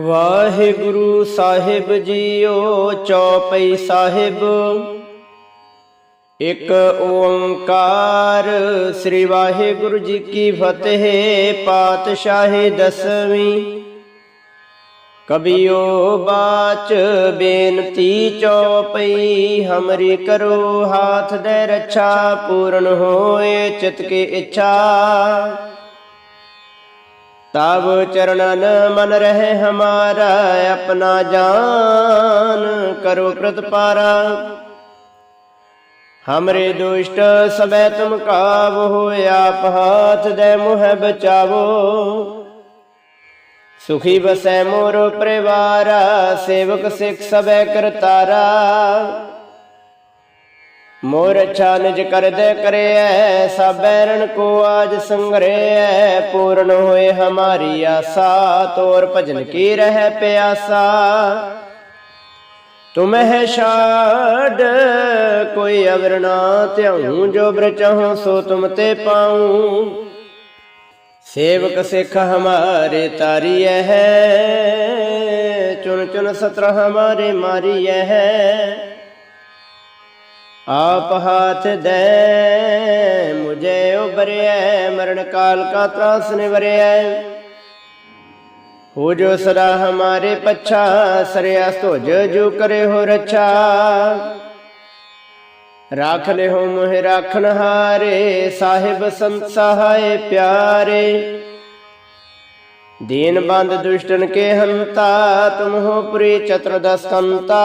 ਵਾਹਿਗੁਰੂ ਸਾਹਿਬ JIO ਚੌਪਈ ਸਾਹਿਬ। ਇਕ ਓੰਕਾਰ ਸ੍ਰੀ ਵਾਹਿਗੁਰੂ ਜੀ ਕੀ ਫਤਿਹ ਪਾਤਸ਼ਾਹੀ ਦਸਵੀਂ। ਕਬਿਓ ਬਾਚ ਬੇਨਤੀ ਚੌਪਈ, ਹਮਰੀ ਕਰੋ ਹਾਥ ਦੇ ਰੱਛਾ, ਪੂਰਨ ਹੋਏ ਚਿਤ ਕੀ ਇੱਛਾ। ਤਬ ਚਰਨਨ ਮਨ ਰਹੇ ਹਮਾਰਾ, ਆਪਣਾ ਜਾਨ ਕਰੋ ਪ੍ਰਤਪਾਰਾ ਹਮਰੇ ਦੁਸ਼ਟ ਸਭੈ ਤੁਮ ਕਾਵ ਹੋਇ, ਆਪ ਹਾਥ ਦੇ ਮੁਹਿ ਬਚਾਵੋ। ਸੁਖੀ ਬਸੈ ਮੋਰ ਪਰਿਵਾਰਾ, ਸੇਵਕ ਸਿਖ ਸਭੈ ਕਰਤਾਰਾ। ਮੋਰ ਅੱਛਾ ਨਿਜ ਕਰਦੇ ਕਰਿਐ ਸਬੈਰਨ ਕੋ ਆਜ ਸੰਗਰੈ ਪੂਰਨ ਹੋਏ ਹਮਾਰੀ ਆਸਾ, ਤੋਰ ਭਜਨ ਕੀ ਰਹਿ ਪਿਆਸਾ। ਤੁਮਹਿ ਛਾੜ, ਕੋਈ ਅਵਰ ਨਾ ਧਿਆਉ, ਜੋ ਬ੍ਰ ਸੋ ਤੁਮ ਤੇ ਪਾਉ। ਸੇਵਕ ਸਿੱਖ ਹਮਾਰੇ ਤਾਰੀਐ ਹੈ ਚੁਨ ਚੁਨ ਸਤਰ ਹਮਾਰੇ ਮਾਰੀਐ ਹੈ ਆਪ ਹਾਥ ਦੇ, ਮੁਝੇ ਉਬਰਿਐ ਮਰਨ ਕਾਲ ਕਾ ਤਰਾਸ ਨਿਵਰਿਐ। ਹੋ ਜੋ ਸਦਾ ਹਮਾਰੇ ਪੱਛਾ ਸਰਿਆ ਸੋਜ ਜੋ ਕਰੇ ਹੋ ਰਛਾ। ਰਾਖ ਲੈ ਹੋ ਮੋਹਿ ਰਾਖਨ ਹਾਰੇ, ਸਾਹਿਬ ਸੰਤ ਸਹਾਏ ਪਿਆਰੇ। ਦੀਨ ਬੰਦ ਦੁਸ਼ਟਨ ਕੇ ਹੰਤਾ, ਤੁਮ ਹੋ ਪੁਰੀ ਚਤੁਰਦਸ ਕੰਤਾ।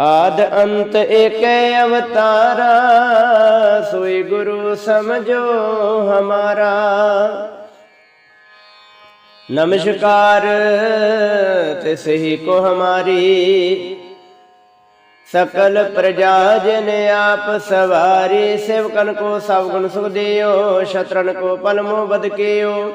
ਆਦ ਅੰਤ ਏਕੈ ਅਵਤਾਰਾ, ਸੋਈ ਗੁਰੂ ਸਮਝੋ ਹਮਾਰਾ। ਨਮਸਕਾਰ ਤਿਸ ਹੀ ਕੋ ਹਮਾਰੀ। ਸਕਲ ਪ੍ਰਜਾ ਜਨ ਆਪ ਸਵਾਰੀ, ਸੇਵਕਨ ਕੋ ਸਭ ਗੁਣ ਸੁਖ ਦਿਓ ਸ਼ਤਰਨ ਕੋ ਪਲਮੋ ਬਦ ਕੀਓ।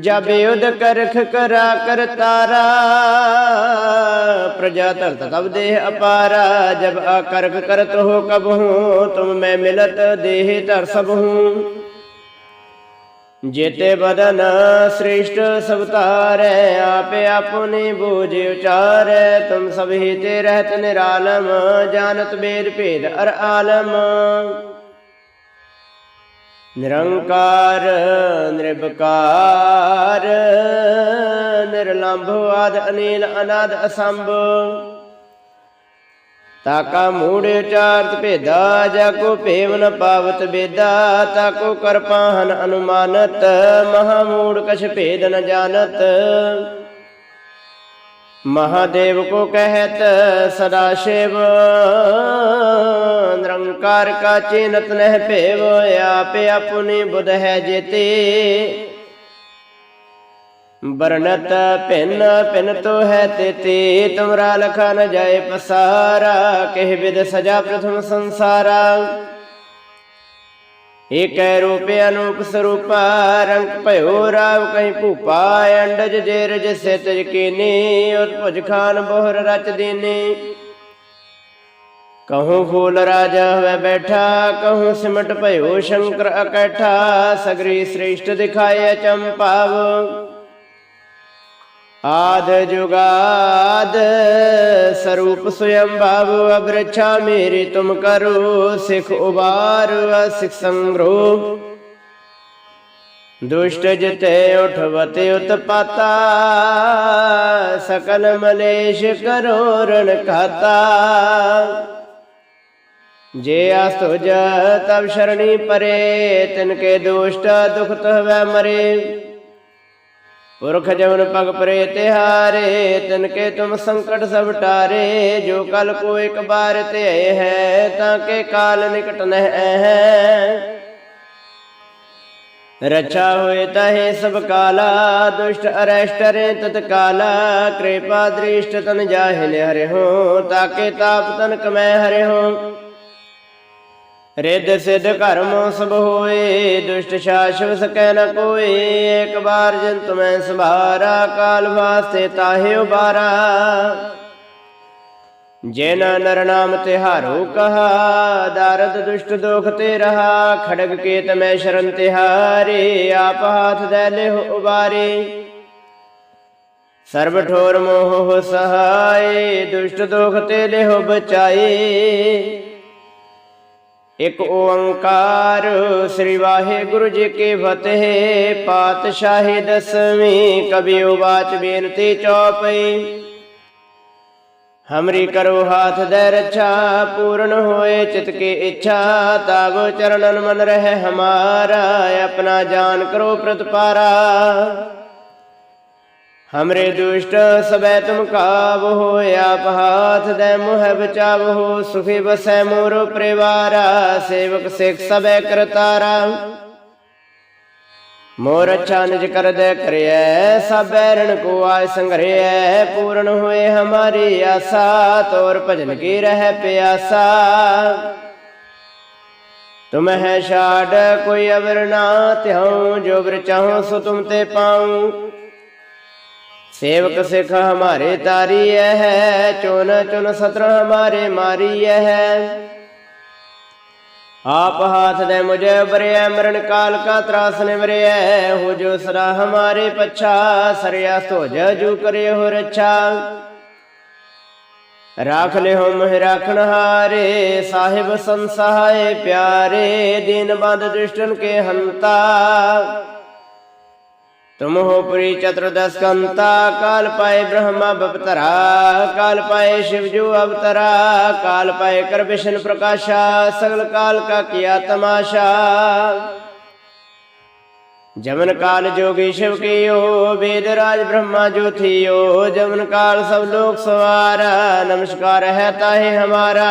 ਜਬ ਯੁਧ ਕਰਖ ਕਰਾ ਕਰ ਤਾਰਾ। ਪ੍ਰਜਾ ਧਰਤ ਤਬ ਦੇਹ ਅਪਾਰਾ। ਜਬ ਆ ਕਰਖ ਕਰਤ ਹੋ ਕਬ ਹੂੰ, ਤੁਮ ਮੈਂ ਮਿਲਤ ਦੇਹ ਧਰ ਸਭ ਹੂੰ। ਜੇਤੇ ਬਦਨ ਸ੍ਰਿਸ਼ਟ ਸਭ ਆਪੇ ਆਪਨੇ ਬੋਝ ਉਚਾਰੈ। ਤੁਮ ਸਭ ਹੀ ਤੇ ਰਹਿਤ ਨਿਰਾਲਮ ਜਾਨਤ ਬੇਦ ਭੇਦ ਅਰ ਆਲਮ। ਨਿਰੰਕਾਰ ਨਿਰਭਕਾਰ ਨਿਰਲੰਭ ਆਦ ਅਨੇਲ ਅਨਾਦ ਅਸੰਭ। ਤਾਕਾ ਮੂੜ ਚਾਰਤ ਭੇਦਾ, ਜਾ ਕੋ ਭੇਵ ਨ ਪਾਵਤ ਬੇਦਾ ਤਾਕੋ ਕਰਪਾ ਹਨ ਅਨੁਮਾਨਤ, ਮਹਾ ਮੂੜ ਕਛ ਭੇਦ ਨ ਜਾਣਤ। ਮਹਾਦੇਵ ਕੋ ਕਹਿਤ, ਸਦਾ ਸ਼ਿਵ। ਨਿਰੰਕਾਰ ਕਾ ਚੇਨਤ ਨਹਿ ਭੇਵ, ਆਪ ਆਪਨੇ ਬੁਧ ਹੈ ਜੇਤੇ। ਬਰਨਤ ਭਿੰਨ ਭਿੰਨ ਤੋ ਹੈ ਤੇਤੇ, ਤੁਮਰਾ ਲਖਾ ਜਾਏ ਪਸਾਰਾ, ਕਹਿ ਵਿਦ ਸਜਾ ਪ੍ਰਥਮ ਸੰਸਾਰਾ। ਏਕੈ ਰੂਪ ਅਨੂਪ ਸਰੂਪਾ, ਰੰਗ ਭਇਓ ਰਾਵ ਕਹੀਂ ਭੂਪਾ, ਅੰਡਜ ਜੇ ਰਜ ਸੇ ਤਜ ਉਤਪਜ ਖਾਨ ਬੋਹਰ ਰਚ ਦੇਨੇ। कहूँ फूल राजा हुए बैठा, कहू सिमट भयो शंकर अकैठा, सगरी श्रेष्ठ दिखाए चंपाव। आद जुगाद स्वरूप स्वयं बाबु अवृक्षा मेरी तुम करो, सिख उबार व सिख संग्रोह दुष्ट जिते उठवते उत्पाता, सकल मलेश करो ऋण खाता। ਜੇ ਅਸਤੁਜ ਤਬ ਸ਼ਰਣੀ ਪਰੇ, ਤਿਨ ਕੇ ਦੁਸ਼ਟ ਦੁਖਤ ਹਵੈ ਮਰੇ। ਪੁਰਖ ਜਮਨ ਪਗ ਪਰੇ ਤਿਹਾਰੇ, ਤਿਨ ਕੇ ਤੁਮ ਸੰਕਟ ਸਭ ਟਾਰੇ। ਜੋ ਕਲ ਕੋ ਇੱਕ ਬਾਰ ਤੇ ਹੈ, ਤਾਂ ਕੇ ਕਾਲ ਨਿਕਟ ਨਹਿ ਹੈ ਰਚਾ ਹੋਏ ਤਹੇ ਸਭ ਕਾਲਾ, ਦੁਸ਼ਟ ਅਰੈਸ਼ਟ ਰੇ ਤਤ ਕਾਲਾ। ਕਿਰਪਾ ਦ੍ਰਿਸ਼ਟ ਤਨ ਜਾਹਿਲ ਹਰਿ ਹੋ ਤਾਕੇ ਤਾਪ ਤਨ ਕਮੈ ਹਰਿ ਹੋ ਰਿੱਧ ਸਿੱਧ ਕਰਮ ਸਭ ਹੋਏ, ਦੁਸ਼ਟ ਸ਼ਾਸਵ ਸਕੈ ਨ ਕੋਏ ਇੱਕ ਬਾਰ ਜਨ ਤੁਮੈ ਸੰਭਾਰਾ, ਕਾਲ ਵਾਸਤੇ ਤਾਹੇ ਉਬਾਰਾ। ਜਿਨ ਨਰ ਨਾਮ ਤਿਹਾਰੋ ਕਹਾ, ਦਰਦ ਦੁਸ਼ਟ ਦੋਖ ਤੇ ਰਹਾ, ਖੜਗ ਕੇਤ ਮੈਂ ਸ਼ਰਨ ਤਿਹਾਰੇ ਆਪ ਹਾਥ ਦੇ ਲਿਹੁ ਉਬਾਰੇ। ਸਰਬ ਠੋਰ ਮੋਹ ਸਹਾਏ, ਦੁਸ਼ਟ ਦੁਖ ਤੇ ਲਿਹੁ ਬਚਾਏ। ਇਕ ਓੰਕਾਰ ਸ੍ਰੀ ਵਾਹਿਗੁਰੂ ਜੀ ਕੀ ਫਤਿਹ, ਪਾਤਸ਼ਾਹੀ ਦਸਵੀਂ ਕਬੀਓ ਉਵਾਚ ਬੇਨਤੀ ਚੌਪਈ। ਹਮਰੀ ਕਰੋ ਹਾਥ ਦੇ ਰੱਛਾ, ਪੂਰਨ ਹੋਏ ਚਿਤ ਕੀ ਇੱਛਾ ਤਾਗੋ ਚਰਨਨ ਮਨ ਰਹੇ ਹਮਾਰਾ, ਆਪਣਾ ਜਾਨ ਕਰੋ ਪ੍ਰਤਪਾਰਾ। ਹਮਰੇ ਦੁਸ਼ਟ ਸਬੈ ਤੁਮ ਕਾਬ ਹੋਏ ਆਪ ਹਾਥ ਦੇ ਮੁਹ ਬਚਾਵੋ ਸੁਖੀ ਬਸੈ ਮੋਰ ਪਰਿਵਾਰਾ ਸੇਵਕ ਸਿਖ ਸਬੈ ਕਰਤਾਰਾ ਮੋਰ ਅੱਛਾ ਨਿਜ ਕਰਦੈ ਕਰਿਐ ਸਭੈ ਰਣ ਕੋ ਆਇ ਸੰਗਰਿਐ ਪੂਰਨ ਹੋਏ ਹਮਾਰੀ ਆਸਾ ਤੋਰ ਭਜਨ ਕੀ ਰਹਿ ਪਿਆਸਾ ਤੁਮ ਹੈ ਛਾੜ ਕੋਈ ਅਵਰ ਨਾ ਤਿਉ ਜੋ ਬਰ ਚਾਹੋ ਸੋ ਤੁਮ ਤੇ ਪਾਉ ਸੇਵਕ ਸਿਖ ਹਮਾਰੇ ਤਾਰੀ ਹੈ ਚੁਨ ਚੁਨ ਸਤਰ ਹਮਾਰੇ ਮਾਰੀ ਹੈ। ਆਪ ਹਾਥ ਦੇ ਮੁਝੇ ਬਰਿਐ ਮਰਨ ਕਾਲ ਕਾ ਤਰਾਸ ਨਿਵਰਿਐ। ਹੋ ਜੋ ਸਦਾ ਹਮਾਰੇ ਪਛਾ ਸਰਿਆ ਸੋਜ ਜੂ ਕਰੇ ਹੋ ਰਛਾ। ਰਾਖ ਲਿਓ ਮਹਿ ਰਾਖਣ ਹਾਰੇ, ਸਾਹਿਬ ਸੰਸਹਾਏ ਪਿਆਰੇ, ਦੀਨ ਬੰਦ ਦੁਸ਼ਟਨ ਕੇ ਹੰਤਾ। तुमहोपुरी चतुर्दश कंता काल पाए ब्रह्मा बपतरा काल पाए शिवजू अवतरा काल पाए कर विष्णु प्रकाशा सगल काल का किया तमाशा जमन काल जोगी शिव की ओ वेदराज ब्रह्मा जो थी ओ जमन काल सब लोग सवारा नमस्कार है ताहे हमारा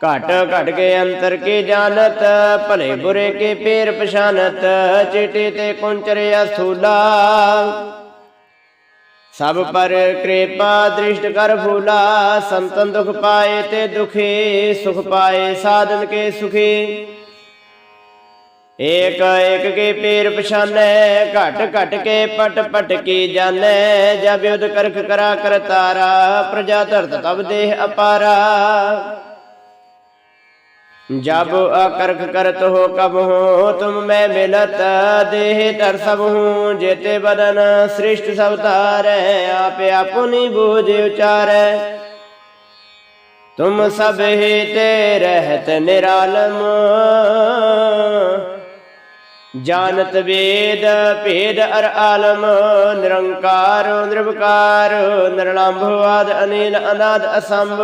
ਘਟ ਘਟ ਕੇ ਅੰਤਰ ਕੀ ਜਾਣਤ? ਭਲੇ ਬੁਰੇ ਕੇ ਪੇਰ ਪਛਾਨਤ? ਚਿਟੇ ਤੇ ਕੁੰਚਰ ਅਸੂਲਾ। ਸਭ ਪਰ ਕਿਰਪਾ ਦ੍ਰਿਸ਼ਟ ਕਰ ਫੂਲਾ। ਸੰਤਨ ਦੁਖ ਪਾਏ ਤੇ ਦੁਖੀ, ਸੁਖ ਪਾਏ ਸਾਧਨ ਕੇ ਸੁਖੀ। ਏਕ ਏਕ ਕੇ ਪੇਰ ਪਛਾਨੈ, ਘਟ ਘਟ ਕੇ ਪਟ ਪਟ ਕੀ ਜਾਣੈ? ਜਬ ਯੁਧ ਕਰਖ ਕਰਾ ਕਰਤਾਰਾ, ਪ੍ਰਜਾ ਧਰਤ ਤਬ ਦੇਹ ਅਪਾਰਾ। जब अकर्क करत हो कब हो तुम मैं मिलत देह तर सब हूँ जेते बदन सृष्ट सब तार आप अपनी बूझ उचार तुम सब ही ते रहत निरालम जानत वेद भेद अर आलम निरंकार निर्वकार निर्लंभवाद अनिल अनाद असंभ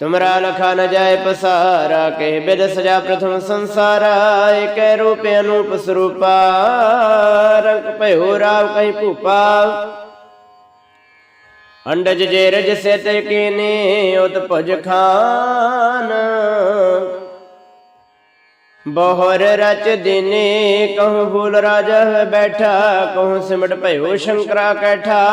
ਤੁਮਰਾ ਲਖਾ ਨ ਜਾਏ ਪਸਾਰਾ, ਕਹਿ ਬਿਦ ਸਜਾ ਪ੍ਰਥਮ ਸੰਸਾਰਾ, ਏਕੈ ਰੂਪ ਅਨੂਪ ਸਰੂਪਾ, ਰੰਗ ਭਇਓ ਰਾਵ ਕਹੀਂ ਭੂਪਾ। ਅੰਡਜ ਜੇ ਰਜ ਸੇ ਤੇ ਕੀਨੇ, ਉਤ ਭੁਜ ਖਾਨ। ਬਹੁਰ ਰਚ ਦਿਨੇ, ਕਹੂੰ ਫੂਲ ਰਾਜਾ ਬੈਠਾ, ਕਹੂੰ ਸਿਮਟ ਭਇਓ ਸ਼ੰਕਰਾ ਕੈਠਾ।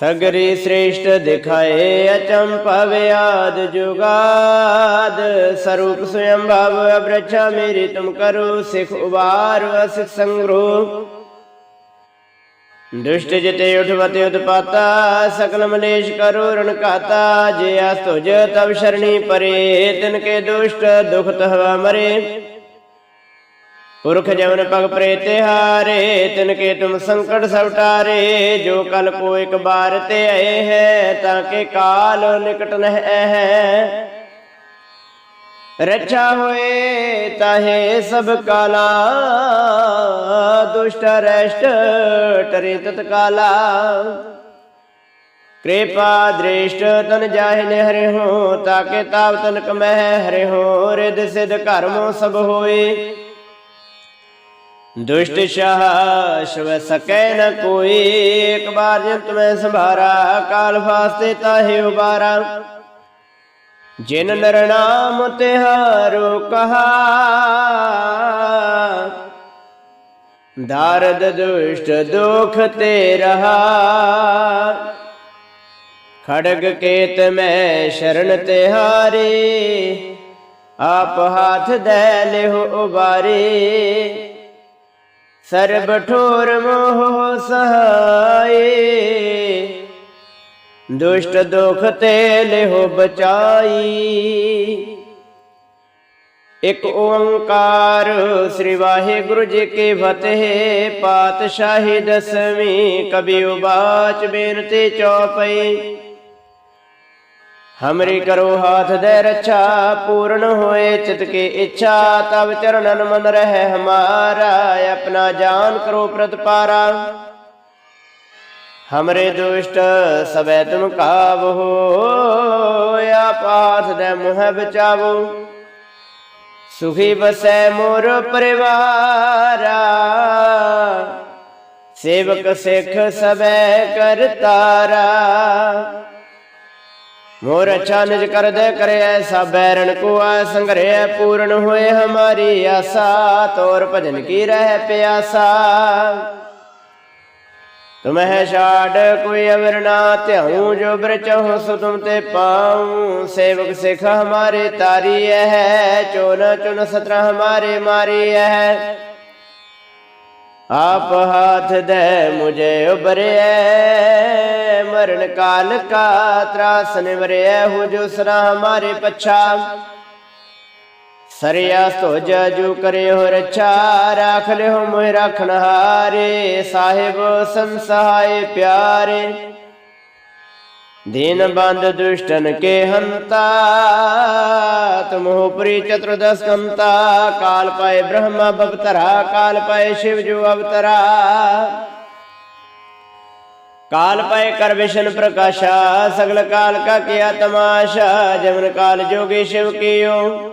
ਸਗਰੀ ਸ੍ਰੇਸ਼ਟ ਦਿਖਾਏ ਅਚੰਪਵ ਆਦ ਜੁਗਾਦ। ਸਰੂਪ ਸਵਯੰ ਭਵ ਅਬ੍ਰਛਾ ਮੇਰੀ ਤੁਮ ਕਰੋ, ਸਿਖ ਉਬਾਰ ਵਸਿਖ ਸੰਗ੍ਰੋ। ਦੁਸ਼ਟ ਜਿਤੇ ਉਠਵਤੇ ਉਤਪਾਤਾ, ਸਕਲ ਮਲੇਸ਼ ਕਰੋ ਰਣ ਕਾਤਾ ਜੇ ਆਸ ਤੁਜ ਤਬ ਸ਼ਰਣੀ ਪਰੇ, ਤਿਨ ਕੇ ਦੁਸ਼ਟ ਦੁਖ ਤਹਵਾ ਮਰੇ। ਪੁਰਖ ਜਮਨ ਪਗ ਪ੍ਰੇਤੇ ਹਾਰੇ ਤਿਨ ਕੇ ਤੁਮ ਸੰਕਟ ਸਭ ਟਾਰੇ ਜੋ ਕਲ ਕੋ ਇੱਕ ਬਾਰ ਤੇ ਆਏ ਹੈ, ਤਾਂ ਕੇ ਕਾਲ ਨਿਕਟ ਨਹਿ ਹੈ ਰੱਛਾ ਹੋਏ ਤਾਹੇ ਸਭ ਕਾਲਾ, ਦੁਸ਼ਟ ਰੈਸ਼ਟ ਟਰੇ ਤਤ ਕਾਲਾ। ਕਿਰਪਾ ਦ੍ਰਿਸ਼ਟ ਤਨ ਜਾਹਿ ਨੇ ਹਰਿ ਹੋ ਤਾਕੇ ਤਾਵ ਤਨ ਕਮਹਿ ਹਰਿ ਹੋ ਰਿਦ ਸਿਧ ਕਰਮੋ ਸਭ ਹੋਏ। ਦੁਸ਼ਟ ਸ਼ਾਹ ਸ਼ਵ ਸਕੈ ਨ ਕੋਈ। ਇੱਕ ਬਾਰ ਜੰਤ ਮੈਂ ਸੰਭਾਰਾ, ਕਾਲ ਫਾਸਤੇ ਤਾਹੇ ਉਬਾਰਾ। ਜਿਨ ਨਰ ਨਾਮ ਤਿਹਾਰੋ ਕਹਾ। ਦਾਰਦ ਦੁਸ਼ਟ ਦੁਖ ਤੇ ਰਹਾ। ਖੜਗ ਕੇਤ ਮੈਂ ਸ਼ਰਨ ਤਿਹਾਰੇ ਆਪ ਹਾਥ ਦੇ ਲਿਹੁ ਉਬਾਰੇ। ਸਰਬ ਠੋਰ ਮੋਹ ਸਹਾਏ। ਦੁਸ਼ਟ ਦੁਖ ਤੇ ਲਿਹੁ ਬਚਾਈ। ਇਕ ਓੰਕਾਰ ਸ੍ਰੀ ਵਾਹਿਗੁਰੂ ਜੀ ਕੀ ਫਤਿਹ, ਪਾਤਸ਼ਾਹੀ ਦਸਵੀਂ ਕਬੀ ਉਬਾਚ ਬੇਨਤੀ ਚੌਪਈ। ਹਮਰੀ ਕਰੋ ਹਾਥ ਦੇ ਰੱਛਾ, ਪੂਰਨ ਹੋਏ ਚਿਤ ਕੀ ਇੱਛਾ ਤਬ ਚਰਨਨ ਮਨ ਰਹਿ ਹਮਾਰਾ, ਆਪਣਾ ਜਾਨ ਕਰੋ ਪ੍ਰਤਪਾਰਾ। ਹਮਰੇ ਦੁਸ਼ਟ ਸਬੈ ਤੁਮ ਕਾਵੋ, ਆਪ ਦੇ ਮੁਹ ਬਚਾਵੋ। ਸੁਖੀ ਬਸੈ ਮੋਰ ਪਰਿਵਾਰਾ, ਸੇਵਕ ਸਿੱਖ ਸਬੈ ਕਰਤਾਰਾ। ਮੋਰ ਅੱਛਾ ਨਿਜ ਕਰ ਕਰੇ ਐਸਾ ਬੈਰਣ ਕੋ ਆ ਸੰਗਰੇ ਪੂਰਨ ਹੋਏ ਹਮਾਰੀ ਆਸਾ, ਤੋਰ ਭਜਨ ਕੀ ਰਹਿ ਪਿਆਸਾ। ਤੁਮਹਿ ਛਾੜ ਕੋਈ ਅਵਰ ਨਾ ਧਿਆਉ, ਜੋ ਬਰਚਹੁ ਸੋ ਤੁਮ ਤੇ ਪਾਉ। ਸੇਵਕ ਸਿਖ ਹਮਾਰੇ ਤਾਰੀ ਹੈ ਚੋਨ ਚੁਨ ਸਤਰ ਹਮਾਰੇ ਮਾਰੀ ਹੈ ਆਪ ਹਾਥ ਦੇ ਮੁਝੇ ਉਬਰਿਐ ਮਰਨ ਕਾਲ ਕਾ ਤਰਾਸ ਨਿਵਰਿਐ, ਹੋ ਜੋ ਸਰਾ ਹਮਾਰੇ ਪਛਾ। ਸਰਿਆ ਸੋਜ ਜੂ ਕਰਿਓ ਰੱਛਾ, ਰਾਖ ਲਿਓ ਮੋਹਿ ਰਖਣ ਹਾਰੇ, ਸਾਹਿਬ ਸੰਸਹਾਏ ਪਿਆਰੇ। ਦੀਨ ਬੰਦ ਦੁਸ਼ਟਨ ਕੇ ਹੰਤਾ ਤਮੋ ਪ੍ਰੀ ਚਤੁਰਦਸ ਕੰਤਾ, ਕਾਲ ਪਾਏ ਬ੍ਰਹਮਾ ਬਵਤਰਾ ਕਾਲ ਪਾਏ ਸ਼ਿਵ ਜੋ ਅਵਤਰਾ। ਕਾਲ ਪਏ ਕਰ ਵਿਸ਼ਨ ਪ੍ਰਕਾਸ਼ਾ, ਸਗਲ ਕਾਲ ਕਾ ਕਿਆ ਤਮਾਸ਼ਾ, ਜਮਨ ਕਾਲ ਜੋਗੀ ਸ਼ਿਵ ਕੀਓ।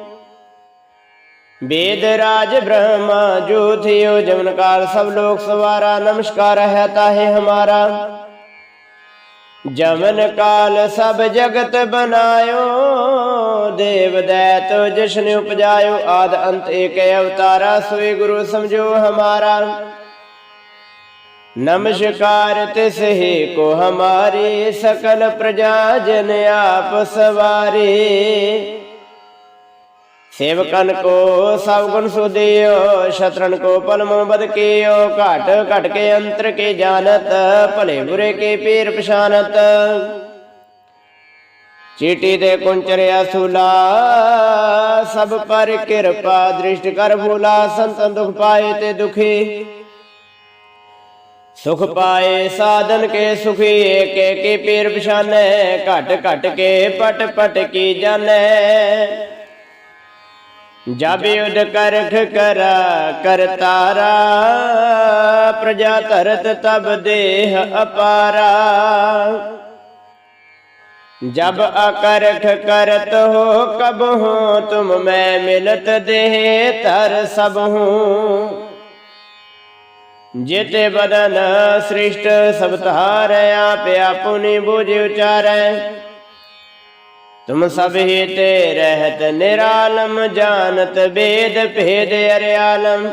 ਵੇਦ ਰਾਜ ਬ੍ਰਹਮਾ ਜੋ ਥਿਓ, ਜਮਨ ਕਾਲ ਸਭ ਲੋਕ ਸਵਾਰਾ, ਨਮਸਕਾਰ ਹੈ ਤਾਹੇ ਹਮਾਰਾ। ਜਮਨ ਕਾਲ ਸਭ ਜਗਤ ਬਨਾਇਓ, ਦੇਵ ਦੈਤ ਜਸ਼ਨ ਉਪਜਾਇਓ, ਆਦ ਅੰਤ ਏਕ ਅਵਤਾਰਾ, ਸੋਈ ਗੁਰੂ ਸਮਝੋ ਹਮਾਰਾ। ਨਮਸਕਾਰ ਤਿਸ ਹੀ ਕੋ ਹਮਾਰੇ, ਸਕਲ ਪ੍ਰਜਾ ਜਨ ਆਪ ਸਵਾਰੇ। ਸੇਵਕਨ ਕੋ ਸਭ ਗੁਣ ਸੁਦਿਓ ਸ਼ਤਰਨ ਕੋ ਪਲਮ ਬਦ ਕੀਓ, ਘਟ ਘਟ ਕੇ ਅੰਤਰ ਕੇ ਜਾਣਤ, ਭਲੇ ਬੁਰੇ ਕੇ ਪੀਰ ਪਛਾਨਤ। ਚੀਟੀ ਦੇ ਕੁੰਚਰਿਆ ਸੁਲਾ ਸਭ ਪਰ ਕਿਰਪਾ ਦ੍ਰਿਸ਼ਟ ਕਰ ਭੂਲਾ ਸੰਤਨ ਦੁਖ ਪਾਏ ਤੇ ਦੁਖੀ। ਸੁਖ ਪਾਏ ਸਾਧਨ ਕੇ ਸੁਖੀ, ਏਕ ਏਕ ਪੀਰ ਪਛਾਨੈ, ਘਟ ਘਟ ਕੇ ਪਟ ਪਟ ਕੀ ਜਾਣੈ। ਜਬ ਯੁਧ ਕਰਖ ਕਰ ਕਰਤਾਰਾ ਪ੍ਰਜਾ ਧਰਤ ਤਬ ਦੇਹ ਅਪਾਰਾ। ਜਬ ਅਕਰਖ ਕਰਤ ਹੋ, ਕਬ ਹੋ, ਤੁਮ ਮੈਂ ਮਿਲਤ ਦੇਹ ਤਰ ਸਭ ਹੂੰ। ਜਿਤੇ ਬਦਨ ਸ੍ਰਿਸ਼ਟ ਸਭ ਧਾਰੈ ਆਪਿਆ ਪੁਨਿ ਬੁਝ ਉਚਾਰੈ। ਤੁਮ ਸਭ ਹੀ ਤੇ ਰਹਿਤ ਨਿਰਾਲਮ, ਜਾਣਤ ਬੇਦ ਭੇਦ ਅਰਿਆਲਮ।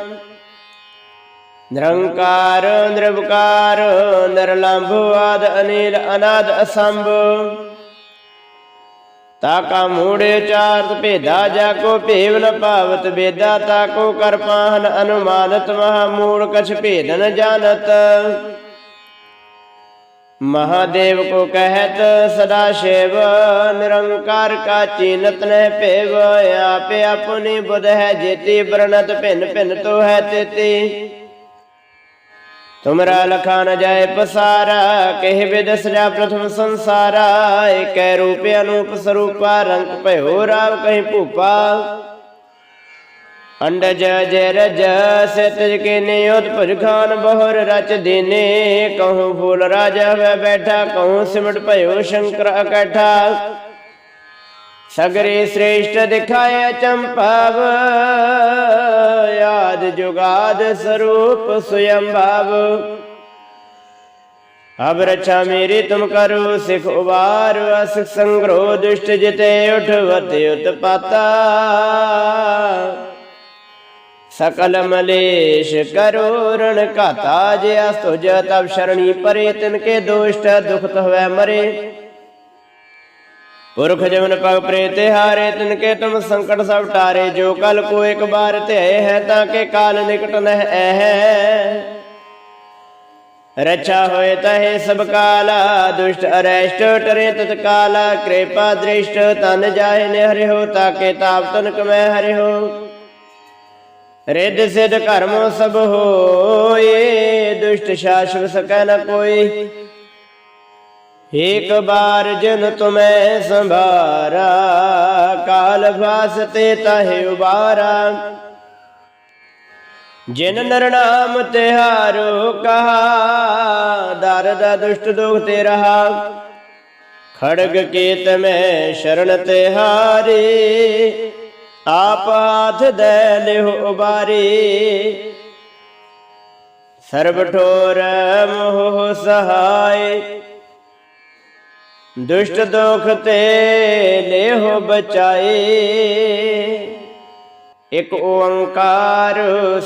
ਨਿਰੰਕਾਰ, ਨਿਰਵਕਾਰ, ਨਿਰਲੰਭ, ਆਦ, ਅਨਿਲ, ਅਨਾਦ, ਅਸੰਭ। ਤਾ ਕਾ ਮੂੜੇ ਚਾਰਤ ਭੇਦਾ, ਜਾ ਕੋ ਭੇਵ ਨ ਭਾਵਤ ਬੇਦਾ ਤਾ ਕੋ ਕਰ ਪਾਹਨ ਅਨੁਮਾਨਤ, ਮਹਾ ਮੂੜ ਕਛ ਭੇਦ ਨ ਜਾਣਤ। महादेव को कहत सदा शिव निरंकार का चीनत न पेव आप अपनी बुध है जेती ब्रणत भिन्न भिन्न तो है तेती तुमरा लखा न जाय पसारा कह विद सजा प्रथम संसारा एक रूप अनूप स्वरूपा रंग भयो राव कहीं भूपा ਅੰਡਜ ਜੇ ਰਜ ਸਤਜ ਕੇ ਨਿਯਤ ਭਰਖਾਨ ਬਹੁਰ ਰਚ ਦੇਨੇ ਕਹਉ ਫੂਲ ਰਾਜਾ ਵੇ ਬੈਠਾ ਕਹਉ ਸਿਮਟ ਭਇਓ ਸ਼ੰਕਰ ਇਕੱਠਾ। ਸਗਰੇ ਸ੍ਰੇਸ਼ਟ ਦਿਖਾਇਆ ਚੰਪਾਵ ਯਾਦ ਜੁਗਾਦ ਸਰੂਪ ਸੁਯੰ ਭਾਵ ਅਬ ਰਛਾ ਮੇਰੀ ਤੁਮ ਕਰੋ, ਸਿਖ ਉਵਾਰ ਅਸ ਸੰਗਰੋ ਦੁਸ਼ਟ ਜਿਤੇ ਉਠਵਤ ਉਤਪਾਤਾ। ਸਕਲ ਮਲੇਸ਼ ਕਰੋ ਰਣ ਘਾਤਾ ਜੇ ਅਸ ਤੁਜ ਤਬ ਸ਼ਰਣੀ ਪਰੇ, ਤਿਨ ਕੇ ਦੋਸ਼ਟ ਦੁਖਤ ਹੋਵੇ ਮਰੇ। ਪੁਰਖ ਜਮਨ ਪਗ ਪ੍ਰੇਤੇ ਹਾਰੇ, ਤਿਨ ਕੇ ਤੁਮ ਸੰਕਟ ਸਭ ਟਾਰੇ, ਜੋ ਕਲ ਕੋ ਇੱਕ ਬਾਰ ਧਿਆਏ ਹੈ, ਤਾਂ ਕੇ ਕਾਲ ਨਿਕਟ ਨਹਿ ਹੈ ਰਛਾ ਹੋਏ ਤਹੇ ਸਭ ਕਾਲਾ, ਦੁਸ਼ਟ ਅਰੈਸ਼ਟ ਟਰੇ ਤਤ ਕਾਲਾ, ਕਿਰਪਾ ਦ੍ਰਿਸ਼ਟ, ਤਨ ਜਾਏ ਨਿਹਰਿ ਹੋ ਤਾਕੇ ਤਾਪ ਤਨ ਰਿੱਧ ਸਿਧ ਕਰਮ ਸਭ ਹੋਏ, ਦੁਸ਼ਟ ਸ਼ਾਸਵ ਸਕੈ ਨ ਕੋਈ। ਏਕ ਬਾਰ ਜਨ ਤੁਮੈ ਸੰਭਾਰਾ, ਕਾਲ ਫਾਸਤੇ ਤਹਿ ਉਬਾਰਾ। ਜਿਨ ਨਰ ਨਾਮ ਤਿਹਾਰੋ ਕਹਾ, ਦਰ ਦਾ ਦੁਸ਼ਟ ਦੁਖ ਤੇ ਰਹਾ। ਖੜਗ ਕੇਤ ਮੈਂ ਸ਼ਰਨ ਤਿਹਾਰੇ ਆਪ ਹੱਥ ਦੇ ਲਿਹੁ ਉਬਾਰੇ ਸਰਬ ਠੋਰ ਮੋਹ ਸਹਾਈ ਦੁਸ਼ਟ ਦੁਖ ਤੇ ਲਿਹੁ ਬਚਾਏ। ਇਕ ਓੰਕਾਰ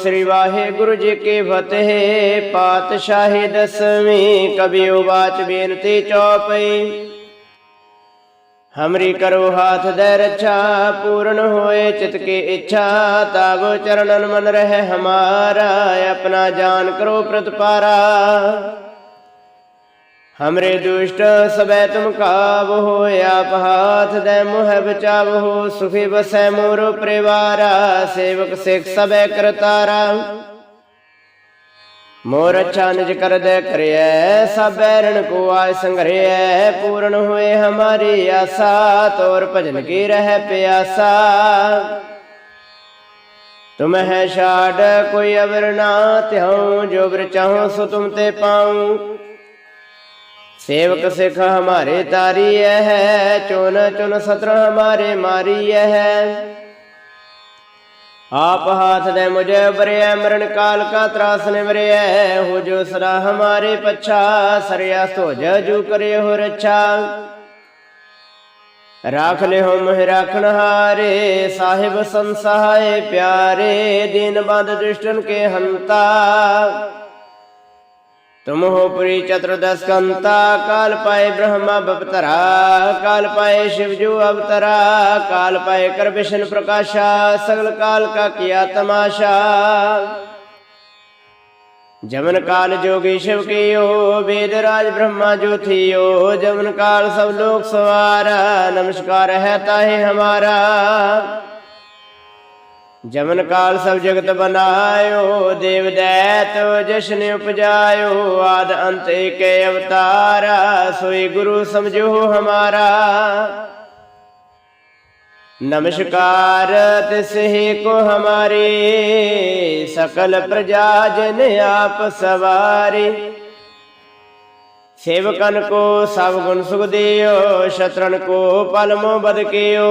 ਸ੍ਰੀ ਵਾਹਿਗੁਰੂ ਜੀ ਕੀ ਫਤਿਹ, ਪਾਤਸ਼ਾਹੀ ਦਸਵੀਂ ਕਬੀ ਉਵਾਚ ਬੇਨਤੀ ਚੌਪਈ। ਹਮਰੀ ਕਰੋ ਹਾਥ ਦੇ ਰੱਛਾ ਪੂਰਨ ਹੋਏ ਚਿਤ ਕੀ ਇੱਛਾ ਤਾਵ ਚਰਨਨ ਮਨ ਰਹਿ ਹਮਾਰਾ ਆਪਣਾ ਜਾਨ ਕਰੋ ਪ੍ਰਤਪਾਰਾ हमरे दुष्ट सबै तुम काबो आप हाथ दे मोह बचावो सुखी बसै मोरो परिवारा सेवक सिख सबै करतारा ਮੋਰ ਅਛਾ ਨਿਜ ਕਰਦੈ ਕਰਿਐ, ਸਭ ਐਰਣ ਕੋ ਆਇ ਸੰਗਰਿਐ ਪੂਰਨ ਹੋਏ ਹਮਾਰੀ ਆਸਾ, ਤੋਰ ਭਜਨ ਕੀ ਰਹਿ ਪਿਆਸਾ। ਤੁਮ ਹੈ ਛਾੜ ਕੋਈ ਅਵਰ ਨਾ ਤਿਉ ਜੋ ਬਿਰ ਚਾਹੋ ਸੋ ਤੁਮ ਤੇ ਪਾਉ। ਸੇਵਕ ਸਿਖ ਹਮਾਰੇ ਤਾਰੀ ਹੈ ਚੁਨ ਚੁਨ ਸਤਰ ਹਮਾਰੇ ਮਾਰੀ ਹੈ आप हाथ दे मुझे बरे मरण काल का त्रास ने बरे हो जो सदा हमारे पच्छा सरया सो जू करे हो रच्छा राख ले हो मोह राखण हारे साहिब संसहाय प्यारे दीन बंद दुष्टन के हंता ਤੁਮ ਤਮੋਪਰੀ ਚਤੁਰਦਸ ਕੰਤਾ, ਕਾਲ ਪਾਏ ਬ੍ਰਹਮਾ ਬਪਤਰਾ ਕਾਲ ਪਾਏ ਸ਼ਿਵਜੂ ਅਵਤਰਾ, ਕਾਲ ਪਾਏ ਕਰ ਵਿਸ਼ਨ ਪ੍ਰਕਾਸ਼ਾ, ਸਗਲ ਕਾਲ ਕਾ ਕੀਆ ਤਮਾਸ਼ਾ। ਜਮਨ ਕਾਲ ਜੋਗੀ ਸ਼ਿਵ ਕੀ ਓ ਵੇਦ ਰਾਜ ਬ੍ਰਹਮਾ ਜੋਥਿਓ ਜਮਨ ਕਾਲ ਸਭ ਲੋਕ ਸਵਾਰਾ, ਨਮਸਕਾਰ ਹੈ ਤਾਹੇ ਹਮਾਰਾ। ਜਮਨ ਕਾਲ ਸਭ ਜਗਤ ਬਨਾਇਓ, ਦੇਵ ਦੈਤ ਜਸ਼ਨ ਉਪਜਾਇਓ, ਆਦ ਅੰਤ ਏਕ ਅਵਤਾਰਾ, ਸੋਈ ਗੁਰੂ ਸਮਝੋ ਹਮਾਰਾ। ਨਮਸਕਾਰ ਤਿਸਹਿ ਕੋ ਹਮਾਰੇ, ਸਕਲ ਪ੍ਰਜਾ ਜਨ ਆਪ ਸਵਾਰੇ। ਸੇਵਕਨ ਕੋ ਸਭ ਗੁਣ ਸੁਖ ਦਿਓ, ਸ਼ਤਰਨ ਕੋ ਪਲਮੋ ਬਦਕਿਓ।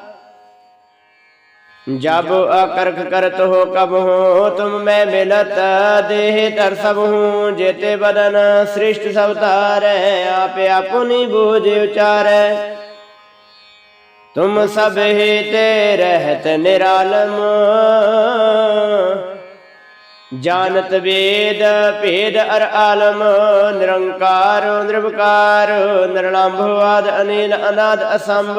जब अकर्क करत हो कब हो तुम मैं मिलत देह तर सब हूँ जेते बदन सृष्ट सब तारै आप अपनी बूझ उचार तुम सब ही ते रहत निरालम जानत वेद भेद अर आलम निरंकार निर्विकार निर्लंभवाद अनिल अनाद असंभ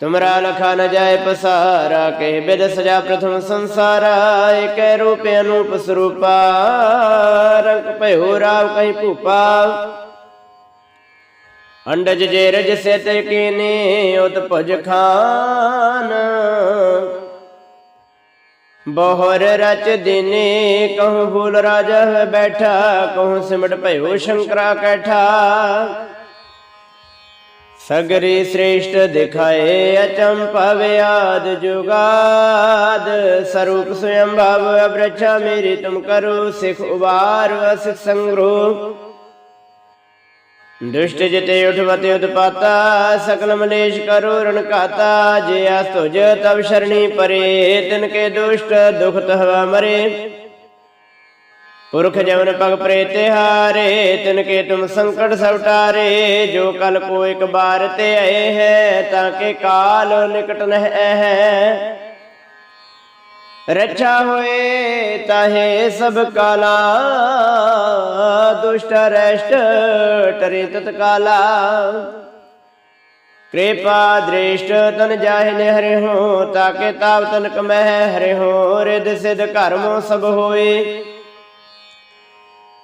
ਤੁਮਰਾ ਲਖਾ ਨ ਜਾਏ ਪਸਾਰਾ, ਕਹਿ ਬਿਦ ਸਜਾ ਪ੍ਰਥਮ ਸੰਸਾਰਾ ਏਕ ਰੂਪ ਅਨੂਪ ਸਰੂਪਾ, ਰੰਗ ਭਇਓ ਰਾਵ ਕਹੀਂ ਭੂਪਾ। ਅੰਡਜ ਜੇ ਰਜ ਸੇ ਤੇ ਕੀਨੇ ਉਤ ਭੁਜ ਖਾਨ। ਬੋਹਰ ਰਚ ਦਿਨੇ, ਕਹੂੰ ਫੂਲ ਰਾਜਾ ਹੈ ਬੈਠਾ, ਕਹੂੰ ਸਿਮਟ ਭਇਓ ਸ਼ੰਕਰਾ ਕੈਠਾ। ਸਗਰੀ ਸ੍ਰੇਸ਼ਟ ਦਿਖਾਏ ਅਚੰਪਵ ਆਦ ਜੁਗਾਦ। ਸਰੂਪ ਸਯੰ ਭਵ ਅਬ੍ਰਛਾ, ਮੇਰੀ ਤੁਮ ਕਰੋ ਸਿਖ ਉਬਾਰ, ਅਸਿਖ ਸੰਗ੍ਰੋ ਦੁਸ਼ਟ ਜਿਤੇ ਉਠਵਤੇ ਉਤਪਾਤਾ, ਸਕਲ ਮਲੇਸ਼ ਕਰੋ ਰਣ ਜੇ ਅਸ ਤੁਜ ਤਬ ਸ਼ਰਣੀ ਪਰੇ, ਤਿਨ ਕੇ ਦੁਸ਼ਟ ਦੁਖ ਤਹਵਾ ਮਰੇ। ਪੁਰਖ ਜਮਨ ਪਗ ਪ੍ਰੇ ਤਿਹਾਰੇ ਤਿਨ ਕੇ ਤੁਮ ਸੰਕਟ ਸਭ ਟਾਰੇ, ਜੋ ਕਲ ਕੋ ਇੱਕ ਬਾਰ ਤੇ ਆਏ ਹੈ, ਤਾਂ ਕੇ ਕਾਲ ਨਿਕਟ ਨਹਿ ਹੈ ਰੱਛਾ ਹੋਏ, ਤਾਹੇ ਸਭ ਕਾਲਾ, ਦੁਸ਼ਟ ਰੈਸ਼ਟ ਟਰੇ ਤਤ ਕਾਲਾ। ਕਿਰਪਾ ਦ੍ਰਿਸ਼ਟ ਤਨ ਜਾਹਿ ਨੇ ਹੋ ਤਾਕੇ ਤਾਵ ਤਨ ਕਮਹਿ ਹਰੇ ਹੋ ਰਿਦ ਸਿਧ ਕਰਮੋ ਸਭ ਹੋਏ।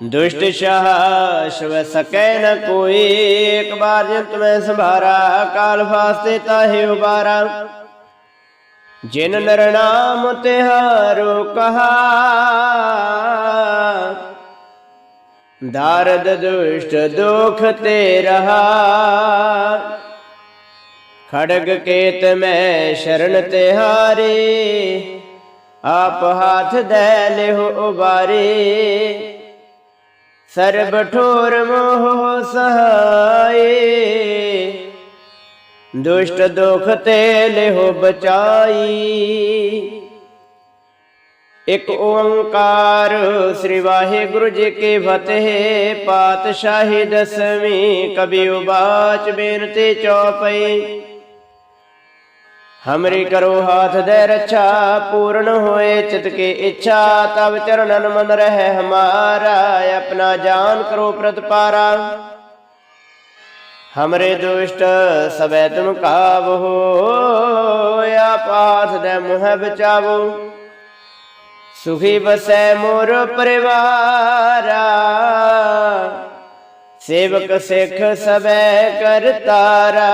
ਦੁਸ਼ਟ ਸ਼ਾਹ ਸ਼ਵ ਸਕੈ ਨ ਕੋਈ। ਇੱਕ ਬਾਰ ਜਿਨ ਤੁਮੈ ਸੰਭਾਰਾ, ਕਾਲ ਫਾਸਤੇ ਤਾਹੇ ਉਬਾਰਾ। ਜਿਨ ਨਰ ਨਾਮ ਤਿਹਾਰੋ ਕਹਾ। ਦਾਰਦ ਦੁਸ਼ਟ ਦੁਖ ਤੇ ਰਹਾ। ਖੜਗ ਕੇਤ ਮੈਂ ਸ਼ਰਨ ਤਿਹਾਰੇ ਆਪ ਹਾਥ ਦੇ ਲਿਹੁ ਉਬਾਰੇ। ਸਰਬ ਠੋਰ ਮੋਹ ਸਹਾਏ। ਦੁਸ਼ਟ ਦੁਖ ਤੇ ਲਿਹੁ ਬਚਾਈ। ਇਕ ਓੰਕਾਰ ਸ੍ਰੀ ਵਾਹਿਗੁਰੂ ਜੀ ਕੀ ਫਤਿਹ, ਪਾਤਸ਼ਾਹੀ ਦਸਵੀਂ ਕਬੀ ਉਬਾਚ ਬੇਨਤੀ ਚੌਪਈ। ਹਮਰੀ ਕਰੋ ਹਾਥ ਦੇ ਰੱਛਾ, ਪੂਰਨ ਹੋਏ ਚਿਤ ਕੀ ਇੱਛਾ ਤਬ ਚਰਨਨ ਮਨ ਰਹਿ ਹਮਾਰਾ, ਆਪਣਾ ਜਾਨ ਕਰੋ ਪ੍ਰਤਪਾਰਾ ਹਮਰੇ ਦੁਸ਼ਟ ਸਬੈ ਤੁਮ ਕਾਬੋ ਆਪ ਦੇ ਮੁਹ ਬਚਾਵੋ। ਸੁਖੀ ਬਸੈ ਮੋਰ ਪਰਿਵਾਰਾ, ਸੇਵਕ ਸਿੱਖ ਸਬੈ ਕਰਤਾਰਾ।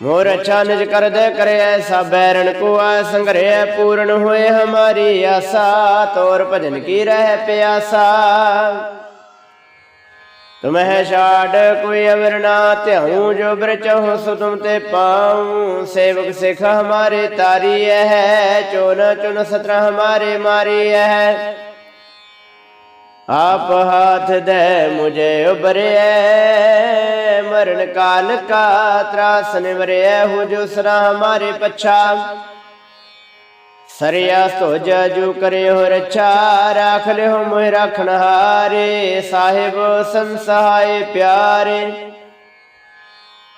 ਮੋਰ ਅੱਛਾ ਨਿਜ ਕਰਦੇ ਕਰੇ ਐਸਾ ਬੈਰਣ ਕੋ ਆ ਸੰਗਰੇ ਪੂਰਨ ਹੋਏ ਹਮਾਰੀ ਆਸਾ, ਤੋਰ ਭਜਨ ਕੀ ਰਹਿ ਪਿਆਸਾ। ਤੁਮਹਿ ਛਾੜ ਕੋਈ ਅਵਰ ਨਾ ਧਿਆਉ, ਜੋ ਬ੍ਰਚਹੁ ਸੋ ਤੁਮ ਤੇ ਪਾਉ। ਸੇਵਕ ਸਿਖ ਹਮਾਰੇ ਤਾਰੀ ਹੈ ਚੋਨ ਚੁਨ ਸਤਰ ਹਮਾਰੇ ਮਾਰੀ ਹੈ ਆਪ ਹਾਥ ਦੇ ਮੁਝੇ ਉਬਰਿਐ ਮਰਨ ਕਾਲ ਕਾ ਤਰਾਸ ਨਿਵਰਿਐ, ਹੋ ਜੋ ਸਰਾ ਹਮਾਰੇ ਪਛਾ। ਸਰਿਆ ਸੋਜ ਜੂ ਕਰਿਓ ਰੱਛਾ ਰਾਖ ਲਿਓ ਮੋਹਿ ਰਾਖਣ ਹਾਰੇ, ਸਾਹਿਬ ਸੰਸਹਾਏ ਪਿਆਰੇ।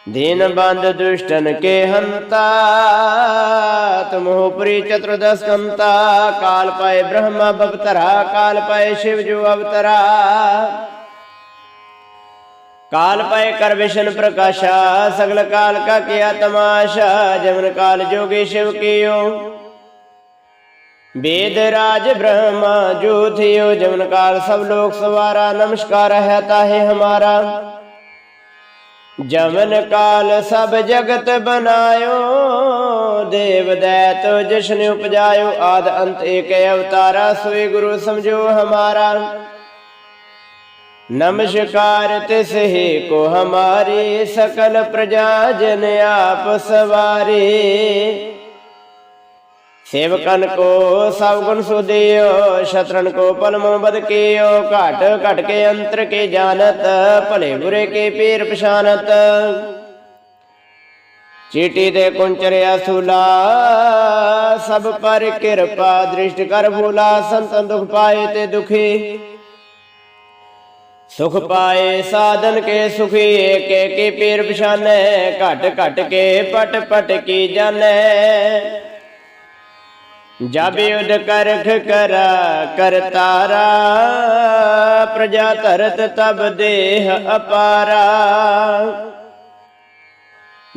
ਦੀਨ ਬੰਦ ਦੁਸ਼ਟਨ ਕੇ ਹੰਤਾ ਤੁਮਹੁ ਪ੍ਰੀ ਚਤੁਰਦਸ ਕੰਤਾ ਕਾਲ ਪਾਏ ਬ੍ਰਹਮਾ ਬਵਤਰਾ ਕਾਲ ਪਾਏ ਸ਼ਿਵ ਜੋ ਅਵਤਰਾ ਕਾਲ ਪਏ ਕਰ ਵਿਸ਼ਨ ਪ੍ਰਕਾਸ਼ਾ ਸਗਲ ਕਾਲ ਕਾ ਕੀਆ ਤਮਾਸ਼ਾ ਜਮਨ ਕਾਲ ਜੋਗੀ ਸ਼ਿਵ ਕੀਓ वेद राज ब्रह्मा जो थियो जमन काल सब लोग सवारा नमस्कार है ताहे हमारा ਜਮਨ ਕਾਲ ਸਭ ਜਗਤ ਬਨਾਇਓ ਦੇਵ ਦੈਤ ਜਸ਼ਨ ਉਪਜਾਇਓ, ਆਦ ਅੰਤ ਏਕ ਅਵਤਾਰਾ, ਸੋਈ ਗੁਰੂ ਸਮਝੋ ਹਮਾਰਾ। ਨਮਸਕਾਰ ਤਿਸ ਹੀ ਕੋ ਹਮਾਰੇ, ਸਕਲ ਪ੍ਰਜਾ ਜਨ ਆਪ ਸਵਾਰੇ। ਸੇਵਕਨ ਕੋ ਸਭ ਗੁਣ ਸੁਦਿਓ ਸ਼ਤਰਨ ਕੋ ਪਲਮੋ ਬਦ ਕੀਓ, ਘਟ ਘਟ ਕੇ ਅੰਤਰ ਕੇ ਜਾਣਤ, ਭਲੇ ਬੁਰੇ ਕੇ ਪੀਰ ਪਛਾਨਤ। ਚੀਟੀ ਦੇ ਕੁੰਚਰਿਆ ਸੁਲਾ ਸਭ ਪਰ ਕਿਰਪਾ ਦ੍ਰਿਸ਼ਟ ਕਰ ਭੂਲਾ, ਸੰਤਨ ਦੁਖ ਪਾਏ ਤੇ ਦੁਖੀ। ਸੁਖ ਪਾਏ ਸਾਧਨ ਕੇ ਸੁਖੀ, ਏਕੇ ਕੀ ਪੀਰ ਪਛਾਨੈ, ਘਟ ਘਟ ਕੇ ਪਟ ਪਟ ਕੀ ਜਾਣੈ। ਜਬ ਯੁਧ ਕਰਖ ਕਰ ਕਰਤਾਰਾ ਪ੍ਰਜਾ ਧਰਤ ਤਬ ਦੇਹ ਅਪਾਰਾ।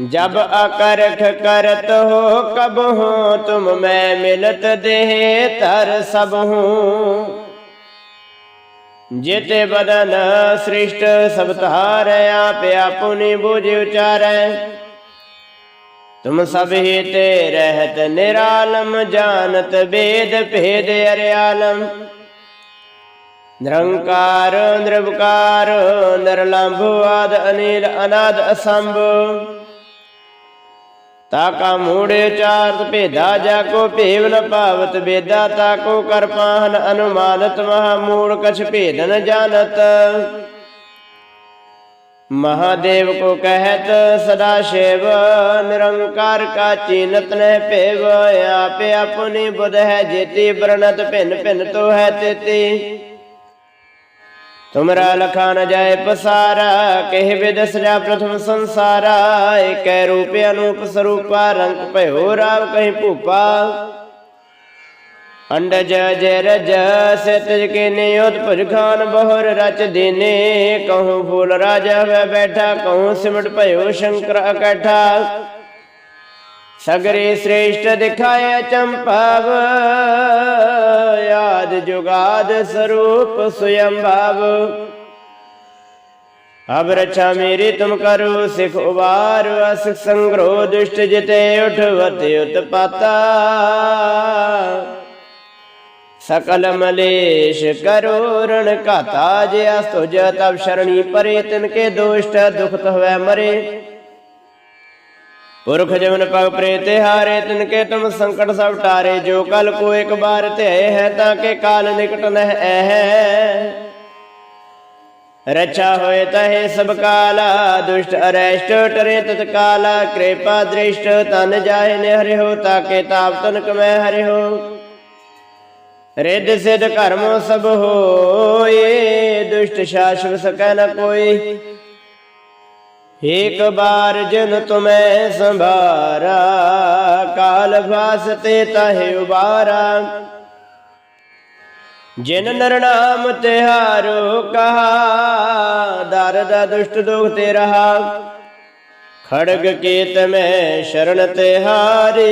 ਜਬ ਅਕਰਖ ਕਰਤ ਹੋ, ਕਬ ਹੋ, ਤੁਮ ਮੈਂ ਮਿਲਤ ਦੇਹ ਤਰ ਸਭ ਹੂੰ। ਜਿਤੇ ਬਦਨ ਸ੍ਰਿਸ਼ਟ ਸਭ ਧਾਰ ਆਪ ਆਪੁਨੀ ਬੁਝ ਉਚਾਰੈ। ਤੁਮ ਸਭ ਹੀ ਤੇ ਰਹਿਤ ਨਿਰਾਲਮ, ਜਾਣਤ ਬੇਦ ਭੇਦ ਅਰਿਆਲਮ। ਨਿਰੰਕਾਰ, ਨਿਰਵਕਾਰ, ਨਿਰਲੰਭ, ਆਦ, ਅਨੀਲ, ਅਨਾਦ, ਅਸੰਭ। ਤਾਕਾ ਮੂੜੇ ਚਾਰਤ ਭੇਦਾ, ਜਾ ਕੋ ਭੇਵ ਨ ਭਾਵਤ ਬੇਦਾ ਤਾਕੋ ਕਰ ਪਾਹਨ ਅਨੁਮਾਨਤ ਮਹਾ ਮੂੜ ਕਛ ਭੇਦ ਨ ਜਾਣਤ। महादेव को कहत सदा शिव निरंकार का चीनत न पेव आप अपनी बुध है जेती ब्रणत भिन्न भिन्न तो है तेती तुमरा लखा न जाए पसारा कह विद सजा प्रथम संसारा एक रूप अनूप स्वरूपा रंग भयो राव कहीं भूपा ਅੰਡਜ ਜੇ ਰਜ ਸਤਜ ਕੇ ਨਿਯਤ ਭਜਖਾਨ ਬਹੁਰ ਰਚ ਦੇਨੇ, ਕਹੂੰ ਫੂਲ ਰਾਜਾ ਵੇ ਬੈਠਾ, ਕਹੂੰ ਸਿਮਟ ਭਇਓ ਸ਼ੰਕਰ ਇਕੱਠਾ ਸਗਰੇ ਸ੍ਰੇਸ਼ਟ ਦਿਖਾਇਆ ਚੰਪਾਵ ਯਾਦ ਜੁਗਾਦ ਸਰੂਪ ਸੁਯੰ ਭਾਵ ਅਬ ਰਛਾ ਮੇਰੀ ਤੁਮ ਕਰੋ, ਸਿਖ ਉਬਾਰ ਅਸ ਸੰਗਰੋ ਦੁਸ਼ਟ ਜਿਤੇ ਉਠਵਤ ਉਤਪਾਤਾ। ਸਕਲ ਮਲੇਸ਼ ਕਰੋਰਣ ਘਾਤਾ ਜੇ ਅਸਤੁਜ, ਤਬ ਸ਼ਰਣੀ ਪਰੇ ਤਿਨ ਕੇ ਦੋਸ਼ਟ, ਦੁਖਤ ਹੋਵੇ ਮਰੇ। ਪੁਰਖ ਜਮਨ ਪਗ ਪ੍ਰੇਤੇ ਹਾਰੇ ਤਿਨ ਕੇ ਤੁਮ ਸੰਕਟ ਸਭ ਟਾਰੇ, ਜੋ ਕਲ ਕੋ ਇੱਕ ਬਾਰ ਧਿਆਏ ਹੈ, ਤਾਂ ਕੇ ਕਾਲ ਨਿਕਟ ਨਹਿ ਐ ਰਚਾ ਹੋਏ ਤਹੇ ਸਭ ਕਾਲਾ, ਦੁਸ਼ਟ ਅਰੈਸ਼ਟ, ਟਰੇ ਤਤ ਕਾਲਾ, ਕਿਰਪਾ ਦ੍ਰਿਸ਼ਟ, ਤਨ ਜਾਏ ਨਿਹਰਿਓ ਤਾਕੇ ਤਾਪ ਤਨ ਕਮੈ ਹਰਿਓ ਰਿੱਧ ਸਿਧ ਕਰਮ ਸਭ ਹੋਏ, ਦੁਸ਼ਟ ਸ਼ਾਸਵ ਸਕੈ ਨ ਕੋਈ। ਏਕ ਬਾਰ ਜਨ ਤੁਮੈ ਸੰਭਾਰਾ, ਕਾਲ ਫਾਸਤੇ ਤਾਹੇ ਉਬਾਰਾ। ਜਿਨ ਨਰਨਾਮ ਤਿਹਾਰੋ ਕਹਾ ਦਰਦ ਦੁਸ਼ਟ ਦੁਖ ਤੇ ਰਹਾ। ਖੜਗ ਕੇਤ ਮੈਂ ਸ਼ਰਨ ਤਿਹਾਰੇ